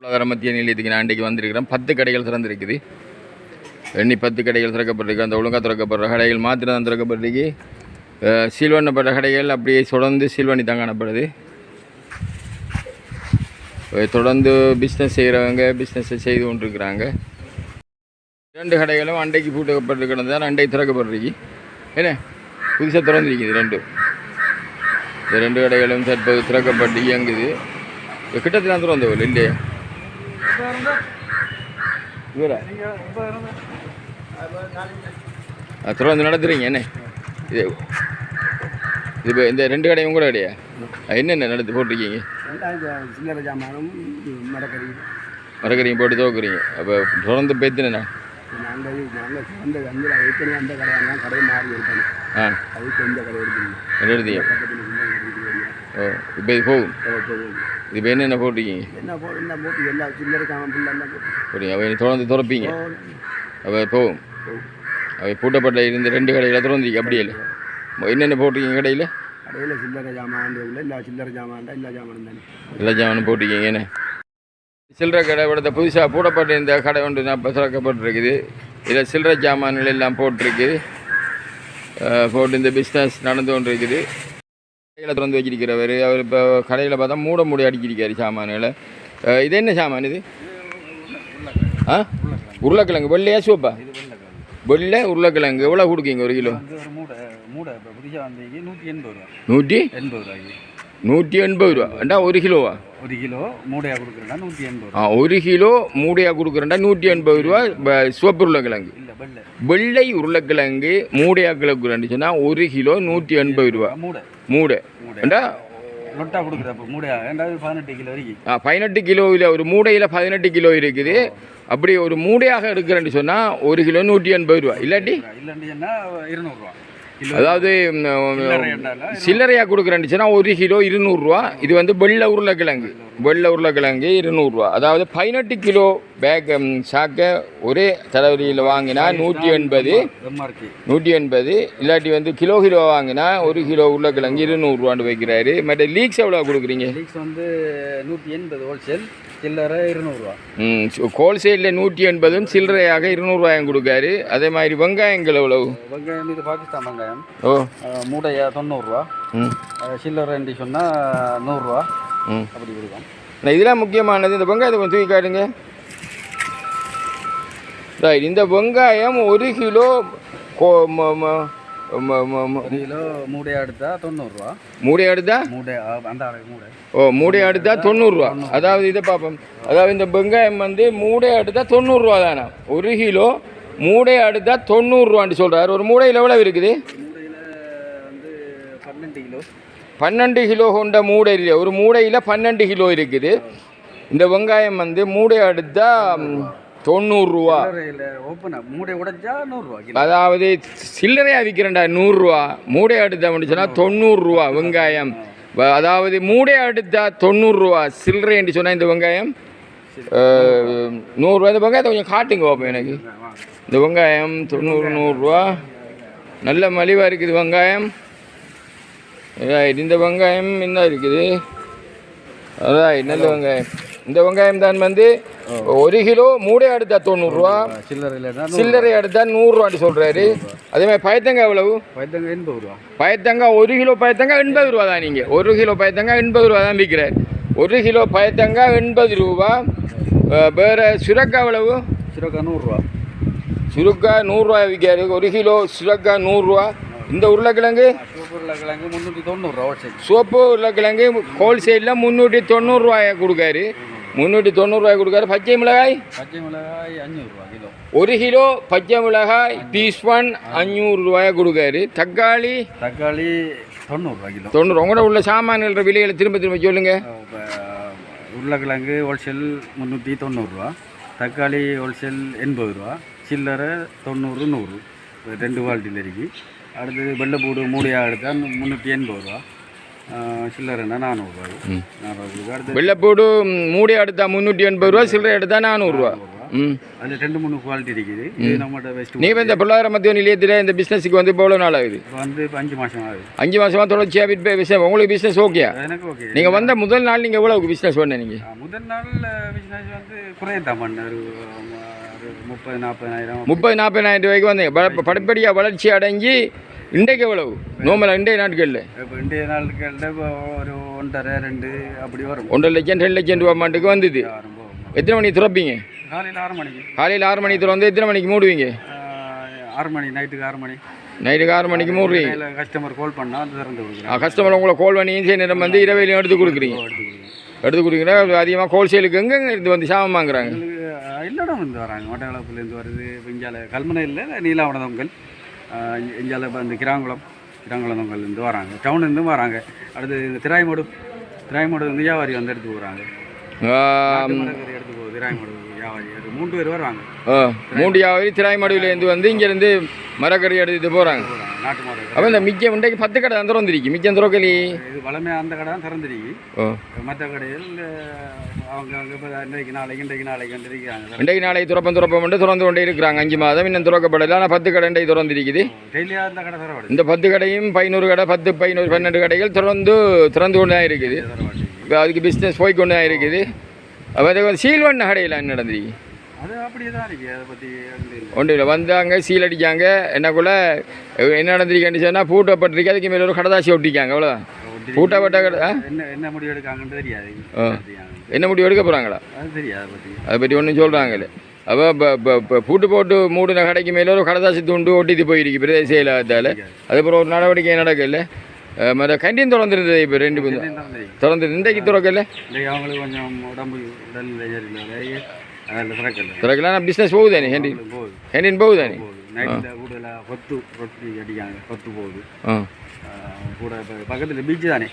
பொருளாதார மத்திய நிலையத்துக்கு நான் அன்றைக்கு வந்திருக்கிறேன். பத்து கடைகள் திறந்திருக்குது. எண்ணி பத்து கடைகள் திறக்கப்பட்டிருக்கு. அந்த ஒழுங்காக திறக்கப்படுற கடைகள் மாத்திரம் தான் திறக்கப்பட்டிருக்கு சீல் கடைகள் அப்படியே தொடர்ந்து சீல் பண்ணி தான் காணப்படுது தொடர்ந்து பிஸ்னஸ் செய்கிறவங்க பிஸ்னஸை செய்து கொண்டிருக்கிறாங்க. ரெண்டு கடைகளும் அண்டைக்கு பூட்டப்பட்டிருக்கிறது. தான் அண்டை திறக்கப்பட்டிருக்கு. என்ன? புதுசாக திறந்துருக்குது ரெண்டும். இந்த ரெண்டு கடைகளும் தற்போது திறக்கப்பட்டு இயங்குது. கிட்டத்தில் தான் திறந்தவள் இல்லையா இவரா? திறந்து நடத்துறீங்க என்ன? இது இது இப்போ இந்த ரெண்டு கடையும் கூட கடையா? என்னென்ன நடத்து போட்டிருக்கீங்க? சில்லறை ஜாமானும் மரக்கறி மரக்கறியும் போட்டு துவக்குறீங்க. அப்போ தொடர்ந்து பேத்துனேண்ணா. நாங்கள் நாங்கள் அந்த அந்த ஏற்கனவே அந்த கடையெல்லாம் கடை மாறி இருக்கணும் ஆ. அதுக்கு எந்த கடை என்ன எடுத்தீங்க பக்கத்தில் இந்த கடை இருக்குது. ஓ இப்போ இது போகும்? இப்போ என்னென்ன போட்டிருக்கீங்க என்ன போ என்ன போட்டு? எல்லா சில்லறை போட்டு? போட்டீங்க தொடர்ந்து திறப்பீங்க. அப்போ போகும். அவை பூட்டப்பட்ட இருந்த ரெண்டு கடையில் திறந்துருக்கு அப்படியே? இல்லை என்னென்ன போட்டிருக்கீங்க கடையில்? கடையில் சில்லறை ஜாமான் உள்ள எல்லா சில்லறை ஜாமான் எல்லா ஜாமானும் தானே. எல்லா ஜாமானும் போட்டிருக்கீங்க என்ன? சில்லறை கடை விடத்த புதுசாக பூட்டப்பட்ட இந்த கடை ஒன்று நான் இப்போ திறக்கப்பட்டிருக்குது. இதில் சில்லறை ஜாமான்கள் எல்லாம் போட்டிருக்கு. அஹ் போட்டு இந்த பிஸ்னஸ் நடந்து கொண்டு கடையில் திறந்து வச்சிருக்கிறவர் அவர் இப்போ கடையில் பார்த்தா மூட மூடி அடிச்சிருக்காரு சாமான்களை. இது என்ன சாமான் இது? ஆ? உருளைக்கிழங்கு வெள்ளையா சோப்பா? வெள்ளை உருளைக்கிழங்கு எவ்வளோ கொடுக்கீங்க ஒரு கிலோ? நூற்றி எண்பது ரூபாய்க்கு. நூற்றி எண்பது ரூபா. ஏண்டா ஒரு கிலோவா? ஒரு கிலோ மூடையாக கொடுக்குறேன்னா நூற்றி எண்பது ஆ ஒரு கிலோ மூடையாக கொடுக்குறேன்டா நூற்றி எண்பது ரூபா சிவப்பு உருளைக்கிழங்கு. வெள்ளை. உருளைக்கிழங்கு மூடையாக கிழக்குறேன்னு சொன்னால் ஒரு கிலோ நூற்றி எண்பது ரூபா. மூடை. மூடை. மூடை. ஏண்டா? லொட்டா கொடுக்குறப்ப மூடையாக ரெண்டாவது பதினெட்டு கிலோ வரைக்கும்? ஆ, பதினெட்டு கிலோவில் ஒரு மூடையில் பதினெட்டு கிலோ இருக்குது. அப்படி ஒரு மூடையாக எடுக்கிறேன்னு சொன்னால் ஒரு கிலோ நூற்றி எண்பது ரூபா இல்லாட்டி? இல்லைன்னு சொன்னால் இருநூறுவா அதாவது சில்லறையாக கொடுக்குறேன்னுச்சுன்னா ஒரு கிலோ இருநூறுவா. இது வந்து வெள்ளை உருளைக்கிழங்கு. வெள்ளை உருளைக்கிழங்கு இருநூறுவா. அதாவது பதினெட்டு கிலோ பேக் சாக்கை ஒரே தலைவரியில் வாங்கினா நூற்றி எண்பது. நூற்றி எண்பது. இல்லாட்டி வந்து கிலோ கிலோ வாங்கினா ஒரு கிலோ உருளைக்கிழங்கு இருநூறுவான்னு வைக்கிறாரு. மற்ற லீக்ஸ் எவ்வளோ கொடுக்குறீங்க? லீக்ஸ் வந்து நூற்றி எண்பது ஹோல்சேல் சில்லறை இருநூறுவா ம் ஹோல்சேலில் நூற்றி எண்பதும் சில்லறையாக இருநூறுவாயும் கொடுக்காரு. அதே மாதிரி வெங்காயங்கள் எவ்வளவு? வெங்காயம் இது பாகிஸ்தான் வெங்காயம். ஓ. மூடையா தொண்ணூறுரூவா. ம். சில்லறைன்னு சொன்னால் நூறுரூவா. ம். அப்படி கொடுக்கும் நான் இதெல்லாம் முக்கியமானது இந்த வெங்காயத்தை கொஞ்சம் தூக்கி காட்டுங்க. ரைட் இந்த வெங்காயம் ஒரு கிலோ கோ கிலோ எடுத்தால் தொண்ணூறுரூவா. மூடை எடுத்தா மூடை அந்த மூடை. ஓ மூடை எடுத்தா தொண்ணூறுரூவா. அதாவது இதை பார்ப்போம் அதாவது இந்த வெங்காயம் வந்து மூடை எடுத்தா தொண்ணூறுரூவா தானே? ஒரு கிலோ மூடை எடுத்தா தொண்ணூறுரூவான்னு சொல்கிறாரு ஒரு மூடையில் எவ்வளோ இருக்குது? பன்னெண்டு கிலோ. பன்னெண்டு கிலோ கொண்ட மூடை ஒரு மூடையில் பன்னெண்டு கிலோ இருக்குது. இந்த வெங்காயம் வந்து மூடை எடுத்தா ம், தொண்ணூறுரூவா மூடை உடைச்சா நூறுரூவா அதாவது சில்லறையாக விற்கிறேன்டா நூறுரூவா. மூடை எடுத்த முடிச்சுன்னா தொண்ணூறுரூவா வெங்காயம். அதாவது மூடை எடுத்தா தொண்ணூறுரூவா. சில்லறைன்னு சொன்னால் இந்த வெங்காயம்? நூறுரூவா. இந்த வெங்காயத்தை கொஞ்சம் காட்டுங்க பாப்போம் எனக்கு. இந்த வெங்காயம் தொண்ணூறு நூறுரூவா. நல்ல மலிவாக இருக்குது வெங்காயம். இந்த வெங்காயம் என்ன இருக்குது? அதான் நல்ல வெங்காயம். இந்த வெங்காயம் தான் வந்து ஒரு கிலோ மூடை எடுத்தா தொண்ணூறுரூவா. சில்லறை எடுத்தா நூறுரூவான்னு சொல்கிறாரு அதே மாதிரி பயத்தங்காய் எவ்வளவு? பைத்தங்க எண்பது ரூபா. பயத்தங்காய் ஒரு கிலோ பயத்தங்காய் எண்பது ரூபா தான் நீங்கள் ஒரு கிலோ பயத்தங்காய் எண்பது ரூபா தான் விற்கிறார். ஒரு கிலோ பயத்தங்காய் எண்பது ரூபா. வேறு சுரக்காய் எவ்வளவு? சிறக்கா நூறுரூவா. சுருக்காய் நூறுரூவா விற்காரு ஒரு கிலோ சுரக்காய் நூறுரூவா. இந்த உருளைக்கிழங்கு? உருளைக்கிழங்கு முந்நூற்றி தொண்ணூறுரூவா சோப்பு உருளைக்கிழங்கு ஹோல்சேலில் முந்நூற்றி தொண்ணூறுரூவாயை கொடுக்காரு. முந்நூற்றி தொண்ணூறுரூவாய் கொடுக்காரு. பச்சை மிளகாய்? பச்சை மிளகாய் அஞ்சூறுரூவா கிலோ. ஒரு கிலோ பச்சை மிளகாய் பீஸ் ஒன் அஞ்சூறுரூவாயை கொடுக்காரு. தக்காளி? தக்காளி தொண்ணூறுரூவா கிலோ. தொண்ணூறு. உங்களோட உள்ள சாமான்கள விலைகளை திரும்ப திரும்ப சொல்லுங்கள் இப்போ உருளைக்கிழங்கு ஹோல்சேல் முந்நூற்றி தொண்ணூறுரூவா. தக்காளி ஹோல்சேல் எண்பது ரூபா சில்லறை தொண்ணூறு நூறு. ரெண்டு குவாலிட்டியில் இருக்கு. அடுத்தது வெள்ளைப்பூடு மூடையாக எடுத்தால் முந்நூற்றி எண்பது ரூபா நானூறுரூவா. அடுத்து வெள்ளைப்பூடு மூடி எடுத்தா முந்நூற்றி எண்பது ரூபா சில்லறை எடுத்தா நானூறுரூவா. ம். அதில் ரெண்டு மூணு குவாலிட்டி இருக்குது. இது நம்மகிட்ட பெஸ்ட் நீ இந்த பொருளாதார மத்திய நிலையத்தில் இந்த பிஸ்னஸுக்கு வந்து இப்போ எவ்வளோ நாள் ஆகுது? இப்போ வந்து இப்போ அஞ்சு மாதம் ஆகுது. அஞ்சு மாதமாக தொடர்ச்சியாக உங்களுக்கு பிஸ்னஸ் எனக்கு ஓகே நீங்கள் வந்த முதல் நாள் நீங்கள் எவ்வளோக்கு பிஸ்னஸ் பண்ண நீங்கள் முதல் நாள் பிஸ்னஸ் வந்து குறையத்தான் பண்ண ஒரு ஒரு முப்பது நாற்பதாயிரம் முப்பது நாற்பதாயிரம் ரூபாய்க்கு வந்தீங்க. படிப்படியாக வளர்ச்சி அடைஞ்சு இன்றைக்கு எவ்வளவு? நோமலாக இன்றைய நாட்களில்? இப்போ இன்றைய நாட்களில் இப்போ ஒரு ஒன்றரை ரெண்டு அப்படி வரும். ஒன்றரை லட்சம் ரெண்டு லட்சம் ரூபா மாட்டுக்கு வந்தது. எத்தனை மணிக்கு திறப்பீங்க? காலையில் ஆறு மணிக்கு. காலையில் ஆறு மணிக்கு திறந்து எத்தனை மணிக்கு மூடுவீங்க? ஆறு மணி நைட்டுக்கு ஆறு மணி. நைட்டுக்கு ஆறு மணிக்கு மூடுறீங்க. கஸ்டமர் கால் பண்ணால் திறந்து கொடுக்குறேன் கஸ்டமர் உங்களை கோல் பண்ணி ஈஸியாக நேரம் வந்து இரவையிலையும் எடுத்து கொடுக்குறீங்க. எடுத்து கொடுக்குறீங்க. அதிகமாக ஹோல்சேலுக்கு எங்கெங்க இருந்து வந்து எங்களுக்கு எல்லா இடம் வந்து வராங்க. மட்டக்களப்புலேருந்து வருது இஞ்சால கல்முனை இல்லை நீலாவணதொங்கல் இஞ்சால இப்போ இந்த கிராங்குளம் கிராங்குளத்தொங்கல்லேருந்து வராங்க. டவுன்லேருந்து வராங்க. அடுத்து இந்த திராய்மடு திராய்மடு வந்து வியாபாரி வந்து எடுத்து போகிறாங்க எடுத்து போகுது திராய்மடு. மூன்று பேர் வராங்க மூன்று யாவரி திராய்மடுவிலேருந்து வந்து இங்கேருந்து மரக்கறி எடுத்துட்டு போகிறாங்க அப்போ இந்த மிச்சம் இன்றைக்கு பத்து கடை அந்த திறந்துருக்கு. மிச்சம் திறக்கலி இது வளமையாக அந்த கடை தான் திறந்துருக்கு. மற்ற கடையில் அவங்க இன்றைக்கு நாளைக்கு இன்றைக்கு நாளைக்கு வந்து இருக்கிறாங்க இன்றைக்கு நாளைக்கு துறப்பம் துறப்பம் மட்டும் திறந்து கொண்டே இருக்கிறாங்க. அஞ்சு மாதம் இன்னும் திறக்கப்படலை. ஆனால் பத்து கடை இன்றைக்கு திறந்திருக்குது. அந்த கடை தரவாடு இந்த பத்து கடையும் பதினோரு கடை பத்து பதினோரு பன்னெண்டு கடைகள் திறந்து திறந்து கொண்டு தான் இருக்குது இப்போ அதுக்கு பிஸ்னஸ் போய் கொண்டு தான் இருக்குது அப்போ அதுக்கு சீல் பண்ண கடையில் என்ன இல்லை. ஒன்றும் இல்லை. வந்தாங்க சீல் அடிக்காங்க என்னக்குள்ள என்ன நடந்திருக்கேன்னு சொன்னால் பூட்டப்பட்டிருக்கு. அதுக்கு மேலே ஒரு கடதாசி ஒட்டிக்காங்க. அவ்வளோதான் பூட்டப்பட்ட கடை? என்ன முடிவு எடுக்காங்கன்னு தெரியாது. என்ன முடிவு எடுக்க போகிறாங்களா அது தெரியாது அதை பற்றி ஒன்றும் சொல்கிறாங்களே அப்போ இப்போ இப்போ பூட்டு போட்டு மூடின கடைக்கு மேலே ஒரு கடதாசி துண்டு ஒட்டிட்டு போயிருக்கு பிரதேச இல்லாதால அதுக்கப்புறம் ஒரு நடவடிக்கை நடக்கல மற்ற கண்டின் திறந்துருந்தது இப்போ ரெண்டு பேரும். திறந்து இன்றைக்கு திறக்கல? இன்றைக்கு அவங்களுக்கு கொஞ்சம் உடம்பு உடல்நிலை அதில் பிறக்கல திறக்கலாம் பிஸ்னஸ் போகுதானே போகுது ஹேண்டின் போகுதானே போகுது. நைட்டில் கூடுதலாக கொத்து ரொட்டி அடிக்காங்க கொத்து போகுது. கூட பக்கத்தில் பீச்சு தானே.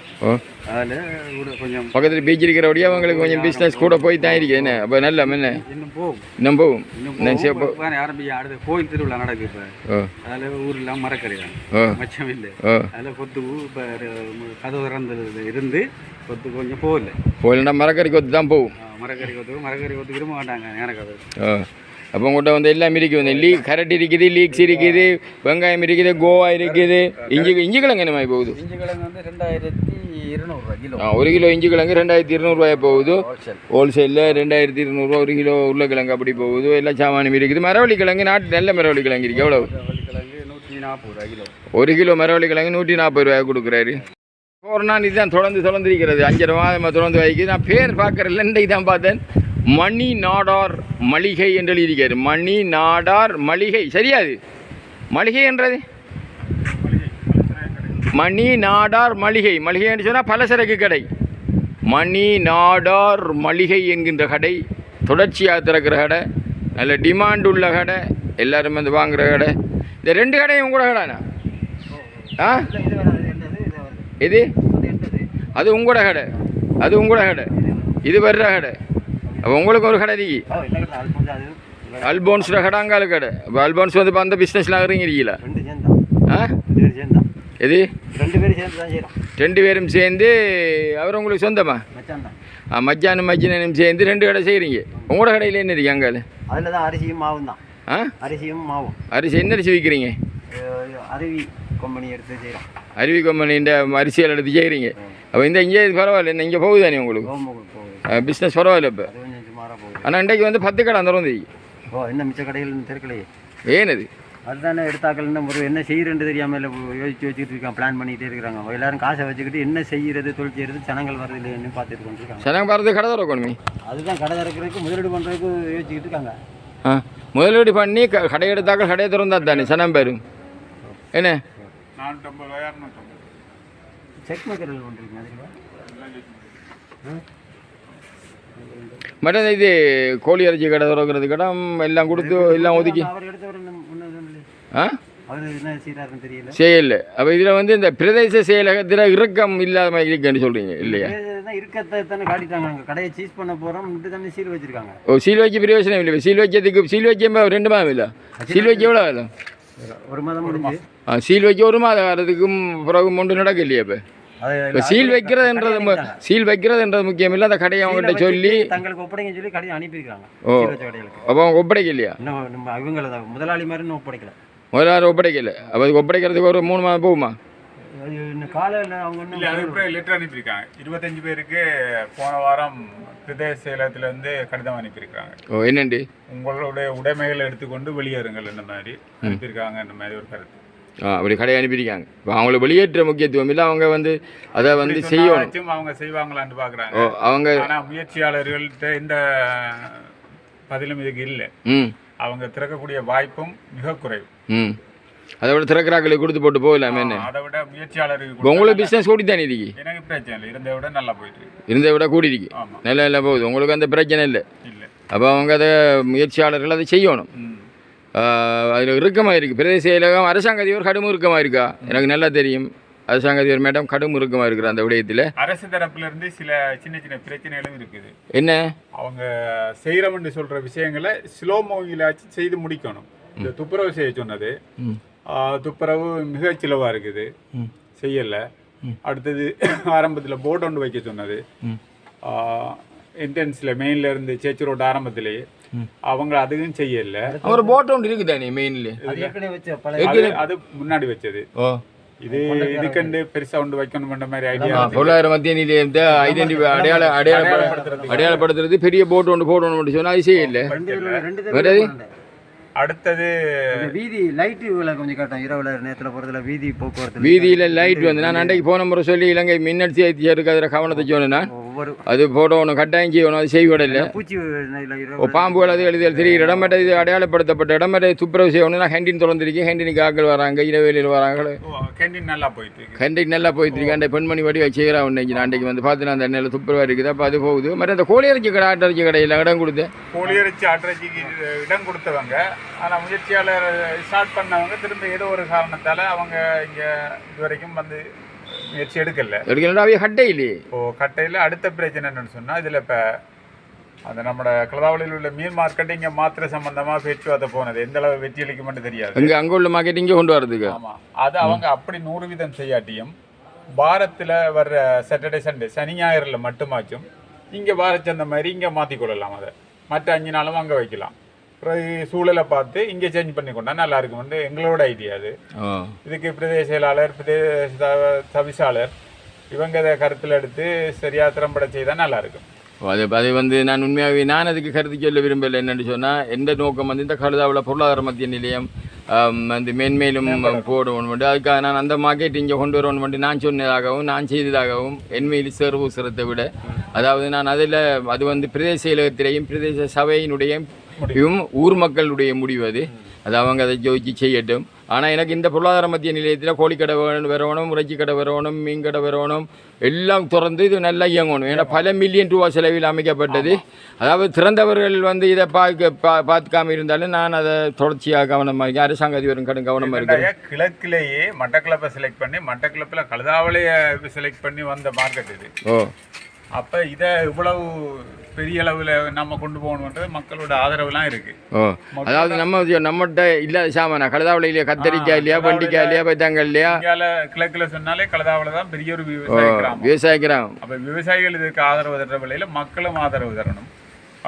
அதில் கூட கொஞ்சம் பக்கத்தில் பீச் இருக்கிறபடியே அவங்களுக்கு கொஞ்சம் பிஸ்னஸ் கூட போய் தான் இருக்கு. என்ன? அப்போ நல்ல என்ன? இன்னும் போகும். இன்னும் போகும். இன்னும் இன்னும் சே- போகும். இப்போ ஆரம்பிக்க. அடுத்து கோயில் திருவிழா நடக்குது இப்போ. அதில் ஊரெல்லாம் மரக்கறி தான் மச்சம் இல்லை. அதில் கொத்து இப்போ கதவு திறந்ததுல இருந்து கொத்து கொஞ்சம் போகல. போகலன்னா மரக்கறி கொத்து தான் போகும். மரக்கறி கொத்து மரக்கறி கொத்து விரும்ப மாட்டாங்க. கதவு. ஓ அப்போ உங்கள்கிட்ட வந்து எல்லாம் இருக்குது. வந்து லீக் கரட் இருக்குது லீக்ஸ் இருக்குது வெங்காயம் இருக்குது கோவா இருக்குது. இஞ்சி இஞ்சி கிழங்கு என்ன மாதிரி போகுது? இஞ்சி கிழங்கு வந்து ரெண்டாயிரத்தி இருநூறுவா கிலோ. ஆ, ஒரு கிலோ இஞ்சி கிழங்கு ரெண்டாயிரத்தி இருநூறுவாய் போகுது? ஹோல்சேல் ஹோல்சேலில் ரெண்டாயிரத்தி இருநூறுவா ஒரு கிலோ உருளைக்கிழங்கு அப்படி போகுது. எல்லாம் சாமானியம் இருக்குது. மரவள்ளி கிழங்கு நாட்டு நல்ல மரவள்ளி கிழங்கு இருக்குது. எவ்வளோ கிழங்கு நூற்றி நாற்பது ரூபா கிலோ. ஒரு கிலோ மரவள்ளி கிழங்கு நூற்றி நாற்பது ரூபாய் கொடுக்குறாரு. ஒரு நாள் இதுதான் தொடர்ந்து தொடர்ந்து இருக்கிறது அஞ்சரை மாதமாக தொடர்ந்து வைக்குது. நான் பேர் பார்க்குறேன் இன்றைக்கு தான் பார்த்தேன். மணி நாடார் மளிகை என்று எழுதியிருக்கார். மணி நாடார் மளிகை. சரியாது மளிகை என்றது? மணி நாடார் மளிகை. மளிகை என்று சொன்னால் பலசரக்கு கடை. மணி நாடார் மளிகை என்கின்ற கடை தொடர்ச்சியாக திறக்கிற கடை நல்ல டிமாண்ட் உள்ள கடை எல்லாரும் வந்து வாங்குகிற கடை. இந்த ரெண்டு கடையும் கூட கடைண்ணா ஆ? இது அது உங்களோட கடை. அது உங்களோட கடை. இது வர்ற கடை. அப்போ உங்களுக்கு ஒரு கடை இருக்கு. அல்போன்ஸில் கடை. அங்கால கடை அல்போன்ஸ் வந்து இப்போ அந்த பிஸ்னஸில் ரெண்டு சேர்ந்தா. ஆ? எது? ரெண்டு பேரும் சேர்ந்து ரெண்டு பேரும் சேர்ந்து அவர் உங்களுக்கு சொந்தமா? ஆ மச்சானும் மச்சினனும் சேர்ந்து ரெண்டு கடை செய்கிறீங்க உங்களோட கடையில் என்ன இருக்கு அங்கால அதில் தான் அரிசியும் மாவும் தான். ஆ? அரிசியும் மாவும். அரிசி என்ன அரிசி விற்கிறீங்க அருவி கம்பெனி எடுத்து செய்கிறோம் அருவி கம்பெனின்ற அரிசியில் எடுத்து செய்கிறீங்க அப்போ இந்த இங்கே இது பரவாயில்ல இங்கே போகுதானே உங்களுக்கு? பிஸ்னஸ் பரவாயில்ல இப்போ? அது கொஞ்சம் சுமாராக போகுது. ஆனால் இன்றைக்கு வந்து பத்து கடை அந்த ஓ என்ன மிச்ச கடைகள் திறக்கலையே? ஏனது அதுதானே எடுத்தாக்கள் என்ன ஒரு என்ன செய்யறேன்னு தெரியாம இல்லை யோசிச்சு வச்சுக்கிட்டு இருக்கான் பிளான் பண்ணிக்கிட்டே இருக்கிறாங்க. எல்லாரும் காசை வச்சுக்கிட்டு என்ன செய்யறது தொழில் செய்யறது ஜனங்கள் வருது இல்லைன்னு பார்த்துட்டு கொண்டிருக்காங்க. சனங்க பாரது கடை திறக்கணுமே. அதுதான் கடை திறக்கிறதுக்கு முதலீடு பண்ணுறதுக்கு யோசிச்சுக்கிட்டு இருக்காங்க. ஆ முதலீடு பண்ணி க கடை எடுத்தாக்க கடையை திறந்தா தானே சனம் பேரும் என்ன? செக் மேக்கர்கள் பண்ணுறீங்க அதுக்கு மற்ற இது கோழி இறைச்சி கடை திறக்கிறது கடை எல்லாம் கொடுத்து எல்லாம் ஒதுக்கி ஆ செய்யல அப்போ இதில் வந்து இந்த பிரதேச செயலகத்தில் இறக்கம் இல்லாத மாதிரி இருக்குன்னு சொல்கிறீங்க இல்லையா தான் இருக்கத்தை தானே காட்டிட்டாங்க அங்கே கடையை சீஸ் பண்ண போகிறோம் தானே சீல் வச்சிருக்காங்க ஓ சீல் வைக்க பிரயோஜனம் இல்லை சீல் வைக்கிறதுக்கு சீல் வைக்க ரெண்டு மாதம் இல்லை சீல் வைக்க எவ்வளோ ஆகும் ஒரு மாதம் ஆ சீல் வைக்க ஒரு மாதம் காலத்துக்கும் பிறகு ஒன்று நடக்க இல்லையா இப்போ இப்போ சீல் வைக்கிறதுன்றது சீல் வைக்கிறதுன்றது முக்கியம். இல்லை அந்த கடையை அவங்ககிட்ட சொல்லி தங்களுக்கு ஒப்படைங்க சொல்லி கடையை அனுப்பியிருக்காங்க. ஓ. அப்போ அவங்க ஒப்படைக்கலையா? நம்ம இவங்கள தான் முதலாளி மாதிரி இன்னும் ஒப்படைக்கல. முதலாவது ஒப்படைக்கல. அப்போ ஒப்படைக்கிறதுக்கு ஒரு மூணு மாதம் போகுமா? லெட்டர் அனுப்பியிருக்காங்க. இருபத்தஞ்சு பேருக்கு போன வாரம் பிரதேச செயலகத்திலேருந்து கடிதம் அனுப்பியிருக்காங்க. ஓ என்னண்டு? உங்களுடைய உடைமைகளை எடுத்துக்கொண்டு வெளியேறுங்கள் இந்த மாதிரி அனுப்பியிருக்காங்க இந்த மாதிரி ஒரு கருத்து. அப்படி கடையை அனுப்பியிருக்காங்க. இப்போ அவங்கள வெளியேற்ற முக்கியத்துவம் இல்லை. அவங்க வந்து அதை வந்து செய்யணும். அவங்க செய்வாங்களான்னு பார்க்குறாங்க. அவங்க முயற்சியாளர்கள்ட்ட எந்த பதிலும் இதுக்கு இல்லை. ம். அவங்க திறக்கக்கூடிய வாய்ப்பும் மிக குறைவு. ம். அதை விட திறக்கிறாக்களுக்கு கொடுத்து போட்டு போகலாமே என்ன? அதை விட முயற்சியாளருக்கு இப்போ உங்களுக்கு பிஸ்னஸ் கூடி தானே இருக்கு எனக்கு பிரச்சனை இல்லை. இருந்த விட நல்லா போயிட்டு இருந்ததை விட கூடி இருக்கு நல்லா நல்லா போகுது. உங்களுக்கு அந்த பிரச்சனை இல்லை. இல்லை. அப்போ அவங்க அதை முயற்சியாளர்கள் அதை செய்யணும். அதில் இறுக்கமாக இருக்குது பிரதேச செயலகம் அரசாங்க அதிபர் கடும் இறுக்கமாக இருக்கா எனக்கு நல்லா தெரியும். அரசாங்க அதிபர் மேடம் கடும் இறுக்கமாக இருக்கிற அந்த விடயத்தில். அரசு தரப்புல இருந்து சில சின்ன சின்ன பிரச்சனைகளும் இருக்குது. என்ன? அவங்க செய்கிறோம்னு சொல்ற விஷயங்களை ஸ்லோ மூவிலாச்சு செய்து முடிக்கணும். இந்த துப்புரவு செய்ய சொன்னது. துப்புரவு மிக சிலவா இருக்குது. செய்யல. அடுத்தது ஆரம்பத்தில் போர்டு ஒன்று வைக்க சொன்னது. என்ட்ரன்ஸில் மெயின்ல இருந்து சேச்சு ரோட் ஆரம்பத்திலேயே அவங்க அதுவும் செய்யல. ஒரு போட் ஒன்று இருக்குதானே மெயின்ல அது முன்னாடி வச்சது. ஓ. இது இதுக்கண்டு பெருசா ஒன்று வைக்கணும்ன்ற மாதிரி ஐடியா பொருளாதார மத்திய நிலையத்தை ஐடென்டி அடையாள அடையாள அடையாளப்படுத்துறது. பெரிய போட் ஒன்று போடணும் சொன்னால் அது செய்யல. அடுத்தது இந்த வீதி லைட்டு விலை கொஞ்சம் காட்டும் இரவுல நேரத்துல போறதுல வீதி போக்குவரத்து வீதியில் லைட் வந்து நான் அன்றைக்கு போன முறை சொல்லி இலங்கை மின்னடிச்சு அதில் கவனத்தை சொன்னேன் ஒவ்வொரு அது போடணும் கட்டாயம் செய்யணும் அது செய்விடல பூச்சி பாம்புகள் அது எழுதி தெரியுற இடமேட்ட இது அடையாளப்படுத்தப்பட்ட இடமேட்ட துப்புரவு செய்யணும் நான் ஹேண்டின் திறந்திருக்கேன் ஹேண்டினுக்கு ஆட்கள் வராங்க இரவேலியில் வராங்க. கேண்டீன் நல்லா போயிட்டு இருக்கு. ஹேண்டின் நல்லா போயிட்டு இருக்கு. அந்த பெண்மணி வடி செய்கிறா இன்னைக்கு நான் அன்றைக்கு வந்து பார்த்து அந்த எண்ணெயில் துப்புரவாக இருக்குது. அப்போ அது போகுது. மற்ற அந்த கோழி இறைச்சி கடை ஆட்டு இறைச்சி கடையில் இடம் கொடுத்தேன். கோழியரிச்சி ஆட்டரிச்சிக்கு இடம் கொடுத்தவங்க. ஆனால் முயற்சியாளர் ஸ்டார்ட் பண்ணவங்க திரும்ப ஏதோ ஒரு காரணத்தால் அவங்க இங்கே இதுவரைக்கும் வந்து முயற்சி எடுக்கல. எடுக்கணும்டா அவைய கட்டை இல்லையே இப்போ கட்டையில் அடுத்த பிரச்சனை என்னன்னு சொன்னால் இதில் இப்போ அந்த நம்மட கிளதாவளியில் உள்ள மீன் மார்க்கெட் இங்கே மாத்திரை சம்பந்தமாக பேச்சுவார்த்தை போனது. எந்த அளவு வெற்றி அளிக்குமென்னு தெரியாது. அங்கே அங்கே உள்ள மார்க்கெட் இங்கே கொண்டு வரதுக்கு. ஆமாம் அது அவங்க அப்படி நூறு வீதம் செய்யாட்டியும் வாரத்தில் வர்ற சாட்டர்டே சண்டே சனி ஞாயிறில் மட்டுமாச்சும் இங்கே வாரச்சந்த மாதிரி இங்கே மாற்றி கொள்ளலாம் அதை. மற்ற அஞ்சு நாளும் அங்கே வைக்கலாம். சூழலை பார்த்து இங்கே சேஞ்ச் பண்ணி கொண்டா நல்லா இருக்கும் வந்து எங்களோட ஐடியா அது. இதுக்கு பிரதேச செயலாளர் பிரதேச தவிசாளர் இவங்க அதை கருத்தில் எடுத்து சரியா திறம்பட செய்தால் நல்லா இருக்கும் அது அது வந்து நான் உண்மையாகவே நான் அதுக்கு கருத்து சொல்ல விரும்பலை என்னன்னு சொன்னால் எந்த நோக்கம் வந்து இந்த கழுதாவில் பொருளாதார மத்திய நிலையம் வந்து மேன்மேலும் போடணும் மட்டும் அதுக்காக நான் அந்த மார்க்கெட் இங்கே கொண்டு வரணும் மட்டும் நான் சொன்னதாகவும் நான் செய்ததாகவும் என்மையில் சேர்வூசுரத்தை விட. அதாவது நான் அதில் அது வந்து பிரதேச செயலகத்திலேயும் பிரதேச சபையினுடைய இவும் ஊர் மக்களுடைய முடிவு அது. அது அவங்க அதை ஜோதிச்சு செய்யட்டும். ஆனால் எனக்கு இந்த பொருளாதார மத்திய நிலையத்தில் கோழிக்கடை வரணும் இறைச்சி கடை வரணும் மீன் கடை வரணும் எல்லாம் திறந்து இது நல்லா இயங்கணும். ஏன்னா பல மில்லியன் ரூபா செலவில் அமைக்கப்பட்டது. அதாவது திறந்தவர்கள் வந்து இதை பார்க்க பா பார்த்துக்காம இருந்தாலும் நான் அதை தொடர்ச்சியாக கவனமாக இருக்கேன். அரசாங்க அதிபரும் கடும் கவனமாக ரெண்டாயிரம் கிழக்கிலேயே மட்டக்கிழப்பை செலக்ட் பண்ணி மட்டக்கிழப்பில் கழுதாவளைய செலக்ட் பண்ணி வந்த மார்க்கெட் இது. ஓ. அப்போ இதை இவ்வளவு பெரிய அளவில் நம்ம கொண்டு போகணுன்றது மக்களோட ஆதரவுலாம் இருக்கு. அதாவது நம்ம நம்மகிட்ட இல்லாத சாமானா கழுதாவளை இல்லையா கத்தரிக்காய் இல்லையா வண்டிக்காய் இல்லையா பைத்தாங்க இல்லையா கிழக்கில் சொன்னாலே கழுதாவளை தான் பெரிய ஒரு விவசாய கிராமம். விவசாய கிராமம். அப்போ விவசாயிகள் இதுக்கு ஆதரவு தர்ற வேளையில் மக்களும் ஆதரவு தரணும்.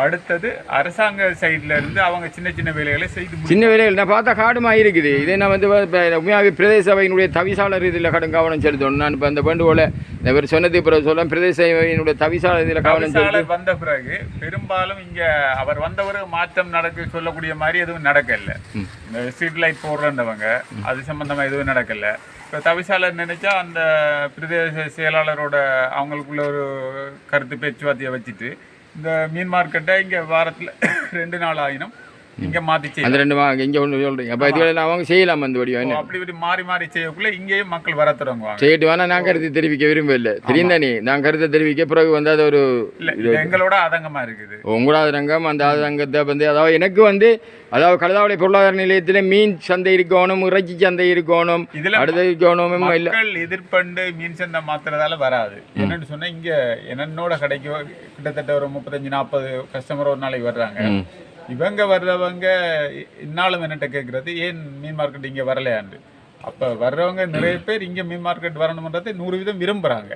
அடுத்தது அரசாங்க சைடுல இருந்து அவங்க சின்ன சின்ன வேலைகளை செய்து. சின்ன வேலைகள் நான் பார்த்தா காடுமா இருக்குது. இதே நான் வந்து உண்மையாகவே பிரதேச சபையினுடைய தவிசாளர் இதில் கடும் கவனம் செலுத்தணும். நான் இப்போ அந்த வேண்டுகோளை இவர் சொன்னது பிறகு சொல்ல பிரதேச சபையினுடைய தவிசாளர் இதில் கவனம் வந்த பிறகு பெரும்பாலும் இங்க அவர் வந்தவர் மாற்றம் நடக்க சொல்லக்கூடிய மாதிரி எதுவும் நடக்கல. இந்த ஸ்ட்ரீட் லைட் போடுறவங்க அது சம்பந்தமா எதுவும் நடக்கல. இப்போ தவிசாளர் நினைச்சா அந்த பிரதேச செயலாளரோட அவங்களுக்குள்ள ஒரு கருத்து பேச்சுவார்த்தையை வச்சுட்டு இந்த மீன் மார்க்கெட்டை இங்க வாரத்துல ரெண்டு நாள் ஆயினும் இங்க செய்யலாம். அந்த ரெண்டு இங்கே ஒன்று சொல்கிறீங்க அப்போ இதுகளை அவங்க செய்யலாம் அந்த வடிவம் அப்படி இப்படி மாறி மாறி செய்யக்குள்ள இங்கேயும் மக்கள் வர தொடங்குவாங்க. செய்யிட்டு வேணா நான் கருத்து தெரிவிக்க விரும்பவில்லை. தெரியும் தானே நான் கருத்தை தெரிவிக்க பிறகு வந்து அது ஒரு எங்களோட ஆதங்கமா இருக்குது. ரங்கம் அந்த ரங்கத்தை வந்து அதாவது எனக்கு வந்து அதாவது கழுதாவளை பொருளாதார நிலையத்தில் மீன் சந்தை இருக்கணும் இறைச்சி சந்தை இருக்கணும் இதுல அடுத்து இருக்கணும் மக்கள் எதிர்ப்பண்டு மீன் சந்தை மாத்துறதால வராது. என்னன்னு சொன்னா இங்க என்னோட கடைக்கு கிட்டத்தட்ட ஒரு முப்பத்தஞ்சு நாற்பது கஸ்டமர் ஒரு நாளைக்கு வர்றாங்க. இவங்க வர்றவங்க இன்னாலும் என்னட்ட கேட்கறது ஏன் மீன் மார்க்கெட் இங்க வரலையாண்டு? அப்ப வர்றவங்க நிறைய பேர் இங்க மீன் மார்க்கெட் வரணுன்றதை நூறு வீதம் விரும்புறாங்க.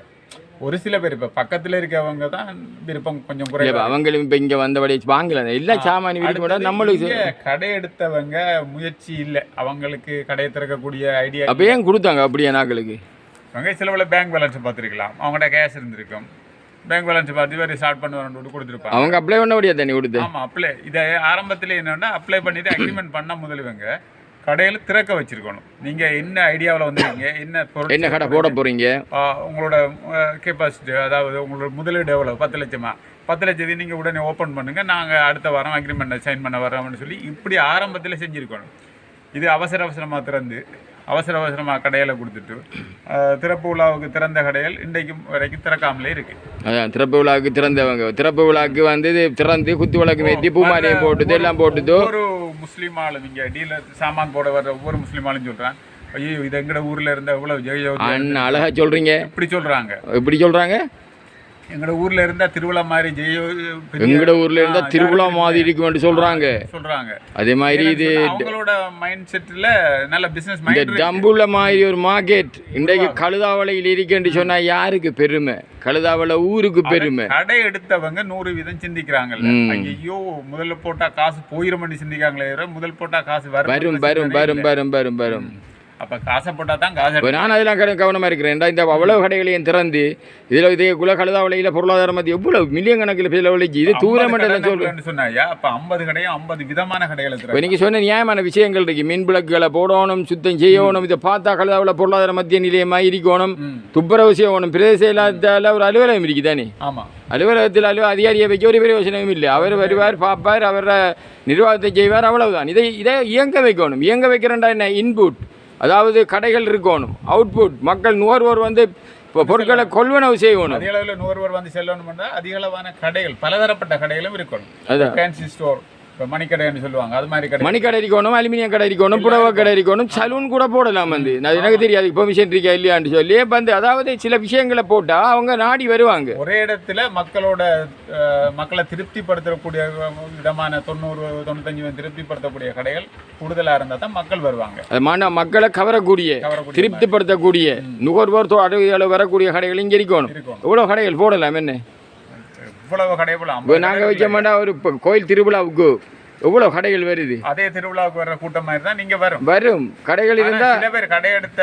ஒரு சில பேர் இப்ப பக்கத்துல இருக்கவங்க தான் விருப்பம் கொஞ்சம் இல்ல குறைவா அவங்களும் இப்ப இங்க வந்தபடி வாங்கலாம் எல்லா சாமான் அடுத்தது நம்மளுக்கு கடை எடுத்தவங்க முயற்சி இல்லை. அவங்களுக்கு கடையை திறக்கக்கூடிய ஐடியா அப்ப ஏன் கொடுத்தாங்க அப்படியே நாங்களுக்கு அவங்க சிலவுல பேங்க் பேலன்ஸ் பார்த்துருக்கலாம். அவங்கள்ட்ட கேஷ் இருந்திருக்கும். பேங்க் பேலன்ஸ் பார்த்து இவர் ஸ்டார்ட் பண்ணுவான்னு கொடுத்துருப்பாங்க. அவங்க அப்ளை பண்ண முடியாது தண்ணி கொடுத்து? ஆமா அப்ளை இதை ஆரம்பத்துல என்னன்னா அப்ளை பண்ணிட்டு அக்ரிமெண்ட் பண்ண முதலுவங்க கடையில திறக்க வச்சிருக்கணும். நீங்க என்ன ஐடியாவில் வந்திருக்கீங்க என்ன பொருள் என்ன கடை போட போறீங்க? ஆ, உங்களோட கெப்பாசிட்டி அதாவது உங்களோட முதலீடு எவ்வளோ பத்து லட்சமா? பத்து லட்சத்தை நீங்கள் உடனே ஓப்பன் பண்ணுங்க. நாங்கள் அடுத்த வாரம் அக்ரிமெண்ட்டை சைன் பண்ண வரோம்னு சொல்லி இப்படி ஆரம்பத்தில் செஞ்சுருக்கணும். இது அவசர அவசரமாக திறந்து அவசர அவசரமாக கடையில் கொடுத்துட்டு திறப்பு விழாவுக்கு திறந்த கடைகள் இன்றைக்கும் வரைக்கும் திறக்காமலே இருக்கு. அதான் திறப்பு விழாவுக்கு திறந்தவங்க. திறப்பு விழாவுக்கு வந்து இது திறந்து குத்து விளக்கு மேத்தி பூமாரியம் போட்டுது எல்லாம் போட்டுதோ. ஒவ்வொரு முஸ்லீம் ஆளும் இங்கே டீலர் சாமான் போட வர்ற ஒவ்வொரு முஸ்லீம் ஆளும் சொல்கிறான் ஐயோ இது எங்கட ஊரில் இருந்த இவ்வளோ ஜெய அண்ணன் அழகா சொல்றீங்க. இப்படி சொல்கிறாங்க எப்படி சொல்றாங்க? எங்கட ஊர்ல இருந்தா திருவிழா மாதிரி ஜெய எங்கட ஊர்ல இருந்தா திருவிழா மாதிரி இருக்குமென்று சொல்றாங்க. சொல்றாங்க. அதே மாதிரி இது அவங்களோட மைண்ட் செட்ல நல்ல பிசினஸ் இந்த டம்புள்ள மாதிரி ஒரு மார்க்கெட் இன்றைக்கு கழுதாவளையில் இருக்குன்னு சொன்னா யாருக்கு பெருமை? கழுதாவளை ஊருக்கு பெருமை. கடை எடுத்தவங்க நூறு வீதம் சிந்திக்கிறாங்கல்ல. ம். ஐயோ முதல்ல போட்டா காசு போயிருமணி சிந்திக்காங்களே முதல் போட்டா காசு வரும் வரும் வரும் வரும் வரும் வரும் அப்ப காசை போட்டா தான் காசு நான் அதெல்லாம் கவ- கவனமா இருக்கிறேன் ஏன்டா இந்த அவ்வளவு கடைகளையும் திறந்து இதுல இதே குல கழுதாவளையில பொருளாதார மத்திய எவ்வளவு மில்லியன் கணக்கில் செலவழிச்சு இது தூரமண்டல சொல்றேன். சொன்னாயா அப்ப ஐம்பது கடையும் ஐம்பது விதமான கடைகளை இப்போ நீங்கள் சொன்ன நியாயமான விஷயங்கள் இருக்கு. மின் விளக்குகளை போடணும் சுத்தம் செய்யணும் இதை பார்த்தா கழுதாவில் பொருளாதார மத்திய நிலையமாக இருக்கணும். துப்புரவு செய்யணும். பிரதேச இல்லாதால ஒரு அலுவலகம் இருக்குது தானே ஆமா. அலுவலகத்தில் அலுவ அதிகாரியை வைக்க ஒரு பிரயோஜனமும் இல்லை. அவர் வருவார் பார்ப்பார் அவர நிர்வாகத்தை செய்வார் அவ்வளவுதான். இதை இதை இயங்க வைக்கணும். இயங்க வைக்கிறேன்டா என்ன? இன்புட் அதாவது கடைகள் இருக்கணும் அவுட்புட் மக்கள் நுகர்வோர் வந்து இப்போ பொருட்களை கொள்வனவு செய்யணும். அதிக அளவுல நுகர்வோர் வந்து செல்லணும்னா அதிக அளவான கடைகள் பலதரப்பட்ட கடைகளும் இருக்கணும். ஃபேன்சி ஸ்டோர் இப்போ மணிக்கடைன்னு சொல்லுவாங்க. அது மாதிரி கடை மணிக்கடை இருக்கணும் அலுமினியம் கடை இருக்கணும் புடவை கடை இருக்கணும் சலூன் கூட போடலாம் வந்து. அது எனக்கு தெரியாது பெர்மிஷன் இருக்கா இல்லையான்னு சொல்லி. வந்து அதாவது சில விஷயங்களை போட்டால் அவங்க நாடி வருவாங்க. ஒரே இடத்துல மக்களோட மக்களை திருப்திப்படுத்தக்கூடிய விதமான தொண்ணூறு தொண்ணூத்தஞ்சு திருப்திப்படுத்தக்கூடிய கடைகள் கூடுதலா இருந்தா தான் மக்கள் வருவாங்க. மன மக்களை கவரக்கூடிய திருப்திப்படுத்தக்கூடிய நுகர்வோர் அளவு வரக்கூடிய கடைகள் இங்கே இருக்கணும். எவ்வளோ கடைகள் போடலாம் என்ன? இவ்வளவு கடை இப்போ நாங்கள் வைக்க மாட்டோம் ஒரு இப்போ கோயில் திருவிழாவுக்கு எவ்வளோ கடைகள் வருது? அதே திருவிழாவுக்கு வர்ற கூட்டம் மாதிரி தான் நீங்க வரும். வரும். கடைகள் இருந்தால் சில பேர் கடை எடுத்த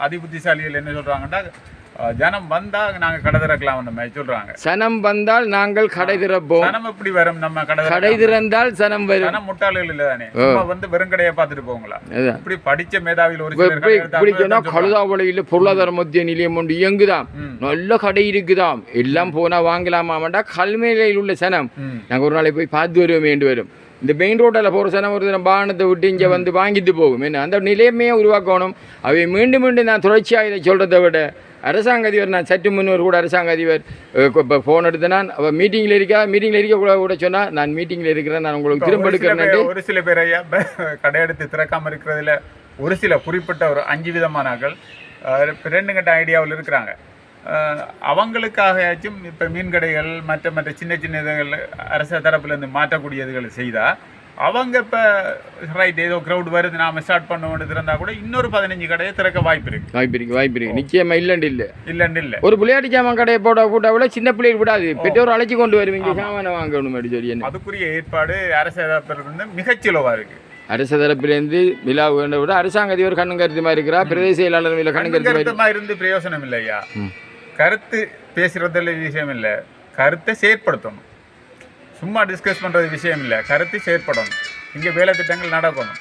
அதிபுத்திசாலிகள் என்ன சொல்றாங்கன்னா அஹ், ஜனம் வந்தா நாங்க கடை திறக்கலாம் மாதிரி சொல்றாங்க. சனம் வந்தால் நாங்கள் கடை திறப்போம். ஜனம் எப்படி வரும்? நம்ம கடை கடை? திறந்தால் சனம் வரும். ஜனம் முட்டாள்கள் இல்ல தானே வந்து வெறும் கடையை பார்த்துட்டு போங்களா இப்படி படிச்ச மேதாவியில் ஒரு இப்படி சொன்னா. கழுதாவளையில் பொருளாதார மத்திய நிலையம் ஒன்று இயங்குதாம். நல்ல கடை இருக்குதாம். எல்லாம் போனா வாங்கலாமாண்டா கல்மேலையில் உள்ள சனம். ம். நாங்கள் ஒரு நாளைக்கு போய் பார்த்து வருவோம் வேண்டு வரும். இந்த மெயின் ரோட்டில் போகிற சனம் ஒரு தினம் பானத்தை விட்டு இங்கே வந்து வாங்கிட்டு போகும். என்ன? அந்த நிலையமே உருவாக்கணும். அவை மீண்டும் மீண்டும் நான் தொடர்ச்சியாக இதை சொல்கிறத விட அரசாங்க அதிபர் நான் சற்று முன்னோர் கூட அரசாங்க அதிபர் இப்போ ஃபோன் எடுத்து நான் அவள் மீட்டிங்கில் இருக்கா? மீட்டிங்கில் இருக்க கூட கூட சொன்னால் நான் மீட்டிங்கில் இருக்கிறேன் நான் உங்களுக்கு திரும்ப எடுக்கிறேன். ஒரு சில பேர் ஐயா ப- கடை எடுத்து திறக்காம இருக்கிறதுல ஒரு சில குறிப்பிட்ட ஒரு அஞ்சு விதமானாக்கள் அஹ், ரெண்டு கட்ட ஐடியாவில் இருக்கிறாங்க. அஹ், அவங்களுக்காகயாச்சும் இப்போ மீன் கடைகள் மற்ற மற்ற சின்ன சின்ன இதுகள் அரச தரப்புலேருந்து மாற்றக்கூடியதுகளை செய்தால் அவங்க இப்போ ரைட் ஏதோ க்ரௌட் வருது நாம ஸ்டார்ட் பண்ண திறந்தா கூட இன்னொரு பதினஞ்சு கடையை திறக்க வாய்ப்பு இருக்கு. வாய்ப்பு இருக்கு வாய்ப்பு இருக்கு நிச்சயமாக இல்லைன்னு இல்லை. இல்லைன்னு இல்லை. ஒரு விளையாட்டு சாமான் கடையை போட கூட விட சின்ன பிள்ளைகள் விடாது. பெற்றோர் அழைச்சி கொண்டு வருவீங்க சாமானை வாங்கணும் அப்படி சொல்லி அதுக்குரிய ஏற்பாடு அரச தரப்பிலிருந்து மிகச்சிலவாக இருக்கு. அரசு தரப்பிலேருந்து விழா வேண்ட விட அரசாங்க அதிபர் கண்ணும் கருத்துமா இருக்கிறா? பிரதேச செயலாளர் கண்ணும் கருத்தமா இருந்து பிரயோசனம் இல்லையா? கருத்து பேசுகிறதில் விஷயம் இல்லை. கருத்தை செயற்படுத்தணும். சும்மா டிஸ்கஸ் பண்ணுறது விஷயம் இல்லை. கருத்து செயற்படணும். இங்கே வேலை திட்டங்கள் நடக்கணும்.